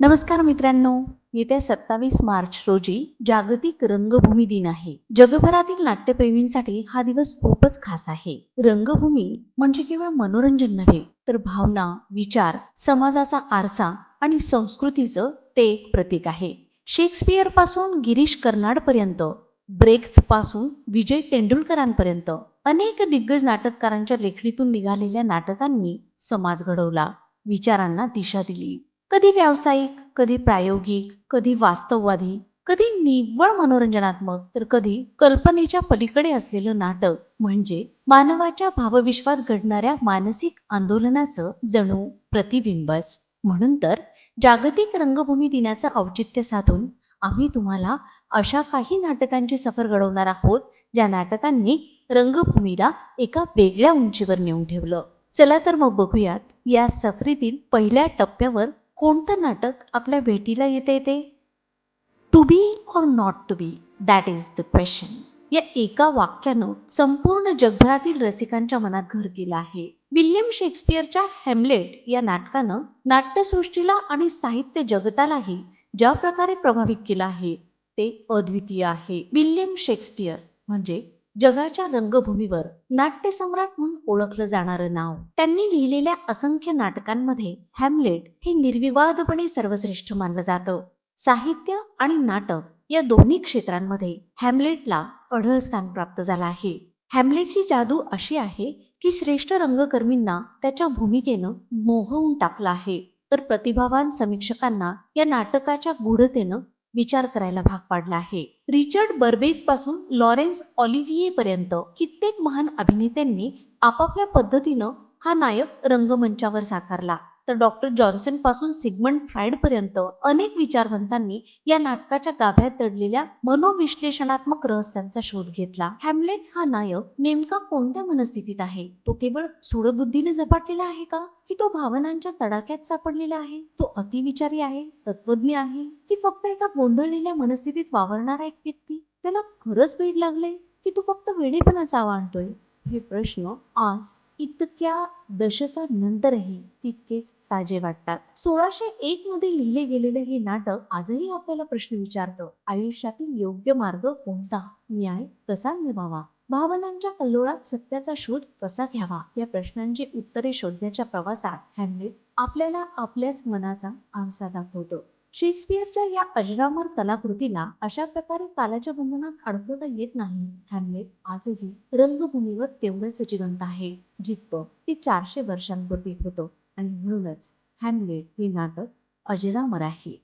नमस्कार मित्रांनो येत्या सत्तावीस मार्च रोजी जागतिक रंगभूमी दिन आहे. जगभरातील नाट्यप्रेमींसाठी हा दिवस खूपच खास आहे. रंगभूमी म्हणजे केवळ मनोरंजन नव्हे तर भावना विचार समाजाचा आरसा आणि संस्कृतीचं ते एक प्रतीक आहे. शेक्सपियरपासून गिरीश कर्नाड पर्यंत ब्रेक्सपासून विजय तेंडुलकरांपर्यंत अनेक दिग्गज नाटककारांच्या लेखणीतून निघालेल्या नाटकांनी समाज घडवला विचारांना दिशा दिली. कधी व्यावसायिक कधी प्रायोगिक कधी वास्तववादी कधी निव्वळ मनोरंजनात्मक तर कधी कल्पनेच्या पलीकडे असलेलं नाटक. म्हणजे मानवाच्या भावविश्वात घडणाऱ्या मानसिक आंदोलनाचं जणू प्रतिबिंबच. म्हणून तर जागतिक रंगभूमी दिनाचं औचित्य साधून आम्ही तुम्हाला अशा काही नाटकांची सफर घडवणार आहोत ज्या नाटकांनी रंगभूमीला एका वेगळ्या उंचीवर नेऊन ठेवलं. चला तर मग बघूयात या सफरीतील पहिल्या टप्प्यावर कोणतं नाटक आपल्या भेटीला येते ते? To be or not to be that is the question या एका वाक्यानं संपूर्ण जगभरातील रसिकांच्या मनात घर केलं आहे. विल्यम शेक्सपियरच्या हॅमलेट या नाटकानं नाट्यसृष्टीला आणि साहित्य जगतालाही ज्या प्रकारे प्रभावित केलं आहे ते अद्वितीय आहे. विल्यम शेक्सपियर म्हणजे जगाच्या रंगभूमीवर नाट्यसम्राट म्हणून ओळखलं जाणारं नाव. त्यांनी लिहिलेल्या असंख्य नाटकांमध्ये हॅमलेट हे निर्विवादपणे सर्वश्रेष्ठ मानलं जातं. साहित्य आणि नाटक या दोन्ही क्षेत्रांमध्ये हॅमलेटला अढळ स्थान प्राप्त झालं आहे. हॅमलेटची जादू अशी आहे की श्रेष्ठ रंगकर्मींना त्याच्या भूमिकेनं मोहवून टाकलं आहे. तर प्रतिभावान समीक्षकांना या नाटकाच्या गूढतेनं विचार करायला भाग पाडला आहे. रिचर्ड बर्बेस पासून लॉरेन्स ऑलिव्हिये पर्यंत कित्येक महान अभिनेत्यांनी आपापल्या पद्धतीनं हा नायक रंगमंचावर साकारला. तर डॉक्टर जॉन्सनपासून सिगमंड फ्राईड पर्यंत अनेक विचारवंतांनी या नाटकाच्या गाभ्यात दडलेल्या मनोविश्लेषणात्मक रहस्यांचा शोध घेतला. हॅमलेट हा नायक नेमका कोणत्या मनस्थितीत आहे? तो केवळ सूडबुद्धीने झपाटलेला आहे का? की तो भावनांच्या तडाख्यात सापडलेला आहे? तो अतिविचारी आहे? तत्वज्ञ आहे? की फक्त एका गोंधळलेल्या मनस्थितीत वावरणारा एक व्यक्ती? त्याला खरंच वेड लागले की तो फक्त वेडेपणाचा आणतोय? हे प्रश्न आज इतक्या दशकानंतरही तितकेच ताजे वाटतात. सोळाशे एक मध्ये लिहिले गेलेले हे नाटक आजही आपल्याला प्रश्न विचारतं आयुष्यातील योग्य मार्ग कोणता? न्याय कसा मिळवावा भावनांच्या कल्लोळात सत्याचा शोध कसा घ्यावा? या प्रश्नांची उत्तरे शोधण्याच्या प्रवासात हॅमलेट आपल्याला आपल्याच मनाचा आरसा दाखवतो. शेक्सपियरच्या या अजरामर कलाकृतीला अशा प्रकारे कालाच्या बंधनात अडकवता येत नाही. हॅमलेट आजही रंगभूमीवर तेवढंच जिवंत आहे जितकं ते चारशे वर्षांपूर्वी होतं. आणि म्हणूनच हॅमलेट हे नाटक अजरामर आहे.